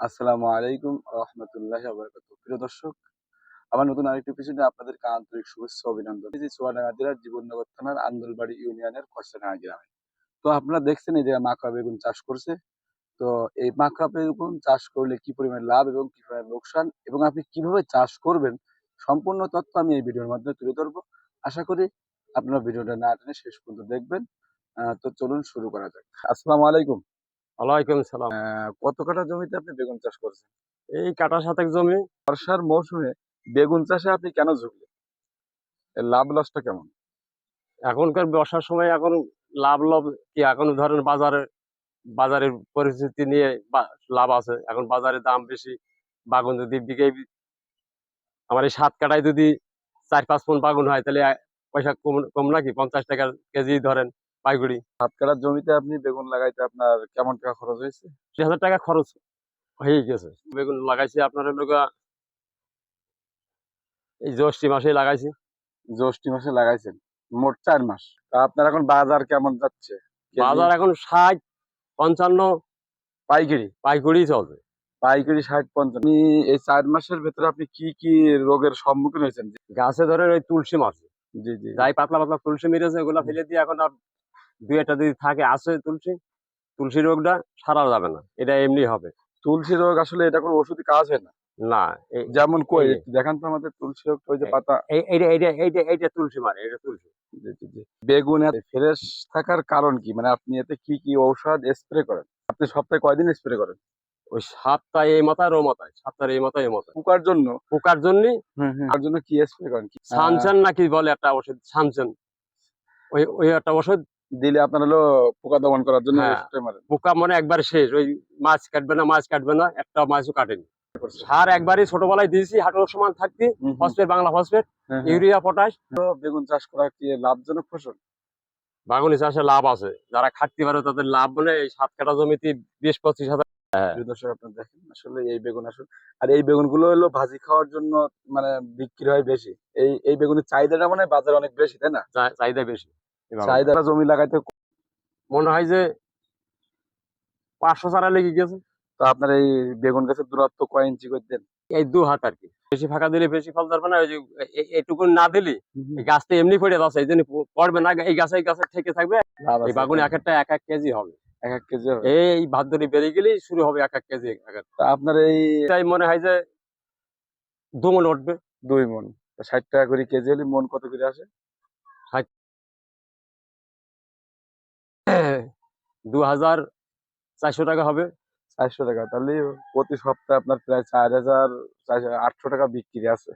আসসালামু আলাইকুম রহমতুল্লাহ আবরকাত প্রিয় দর্শক আমার নতুন আরেকটি পিছনে আপনাদেরকে আন্তরিক শুভেচ্ছা অভিনন্দন। এই যে চুয়াডাঙ্গা জেলার জীবননগর থানার আন্দোলবাড়ি ইউনিয়নের কষ্টাডাঙ্গা গ্রামে। তো আপনারা দেখছেন এই যে মাকড়া বেগুন চাষ করছে। তো এই মাকড়া বেগুন চাষ করলে কি পরিমাণ লাভ এবং কি পরিমাণ লোকসান এবং আপনি কীভাবে চাষ করবেন, সম্পূর্ণ তথ্য আমি এই ভিডিওর মাধ্যমে তুলে ধরবো। আশা করি আপনারা ভিডিওটা না টেনে শেষ পর্যন্ত দেখবেন। তো চলুন শুরু করা যাক। আসসালামু আলাইকুম। ওয়ালাইকুম সালাম। কত কাঠা জমিতে আপনি বেগুন চাষ করছেন? এই কাটা সাতেক জমি। বর্ষার মৌসুমে বেগুন চাষে আপনি কেন ঝুঁকলেন? লাভ লসটা কেমন? এখনকার বর্ষার সময় এখন লাভ লাভ কি? এখন ধরেন বাজারে বাজারের পরিস্থিতি নিয়ে লাভ আছে। এখন বাজারে দাম বেশি বাগুন যদি বিঘে আমার এই সাত কাটায় যদি চার পাঁচ মন বাগুন হয় তাহলে পয়সা কম কম নাকি? পঞ্চাশ টাকা কেজি ধরেন। পাইগুড়ি। সাত কাঠার জমিতে আপনি বেগুন লাগাইতে আপনার কেমন টাকা খরচ হয়েছে? দুই হাজার টাকা খরচ হয়ে গেছে। বেগুন লাগাইছি আপনার হলো এই জ্যৈষ্ঠী মাসে লাগাইছি। জ্যৈষ্ঠী মাসে লাগাইছেন? মোট চার মাস। তা আপনার এখন বাজার কেমন যাচ্ছে? বাজার এখন ষাট পঞ্চান্ন। পাইকারি পাইকুড়ি চলছে। পাইকারি ষাট পঞ্চান্ন। আপনি এই চার মাসের ভেতরে আপনি কি কি রোগের সম্মুখীন হয়েছেন? গাছে ধরেন ওই তুলসী মাছ। জি জি। যাই পাতলা পাতলা তুলসী মেরেছে ওগুলা ফেলে দিয়ে এখন আর দুই একটা যদি থাকে আছে তুলসী তুলসী রোগটা সারা যাবে না এটা এমনি হবে। তুলসী রোগ আসলে এটা কোনো ওষুধই কাজ হয় না। না যেমন কই দেখান তো আমাদের তুলসী রোগ ওই যে পাতা। এইটা এইটা এইটা এইটা তুলসী মারে এটা তুলসী। বেগুন ফ্রেশ থাকার কারণ কি? মানে আপনি এতে কি কি ঔষধ স্প্রে করেন? আপনি সপ্তাহে কয়দিন স্প্রে করেন? ওই সাতটায় এই মাথায় ও মাথায়। সাতটার এই মাথায় এই মাথায়। পোকার জন্য? পোকার জন্য তার জন্য কি স্প্রে করেন কি? সানসেন নাকি বলে একটা ওষুধ সানসেন। ওই ওই একটা ওষুধ দিলে আপনার হলো পোকা দমন করার জন্য হ্যাঁ। পোকা মানে একবার শেষ। ওই মাছ কাটবে না মাছ কাটবে না একটা মাছও কাটেনি। সার একবারই ছোটবেলায় দিয়েছি হাঁটুর সমান থাকতে। ফসফেট বাংলা ফসফেট হ্যাঁ, হ্যাঁ। Urea potash. বেগুন চাষ করা কি লাভজনক ফসল? বাগুনি চাষে লাভ আছে। যারা খাটতে পারে তাদের লাভ মানে এই সাত কাটা জমিতে বিশ পঁচিশ হাজার। দর্শক আপনারা দেখেন আসলে এই বেগুন আসলে আর এই বেগুনগুলো হলো ভাজি খাওয়ার জন্য মানে বিক্রি হয় বেশি। এই এই বেগুনের চাহিদাটা মানে বাজারে অনেক বেশি তাই না? চাহিদা বেশি। চাহিদা জমি লাগাইতে মনে হয় যে পাঁচশো চারা লেগে গেছে। তো আপনার এই বেগুন গাছের দূরত্ব কয় ইঞ্চি করে দেন? এই দু হাত আর কি। বেশি ফাঁকা দিলে বেশি ফল ধরবে না ওই যে এইটুকু না দিলে গাছটা এমনি পড়ে যাচ্ছে এই জন্য পড়বে না এই গাছে এই গাছে থেকে থাকবে। এই বাগুন এক একটা এক এক কেজি হবে। এক এক কেজি হবে। এই ভাদ্রি বেরিয়ে গেলেই শুরু হবে এক এক কেজি আপনার এই তাই মনে হয় যে দুমন উঠবে। দুই মন। ষাট টাকা করে কেজি হলে মন কত করে আসে? দু হাজার চারশো টাকা হবে। চারশো টাকা, তাহলে প্রতি সপ্তাহে আপনার প্রায় চার হাজার আটশো টাকা বিক্রি আছে।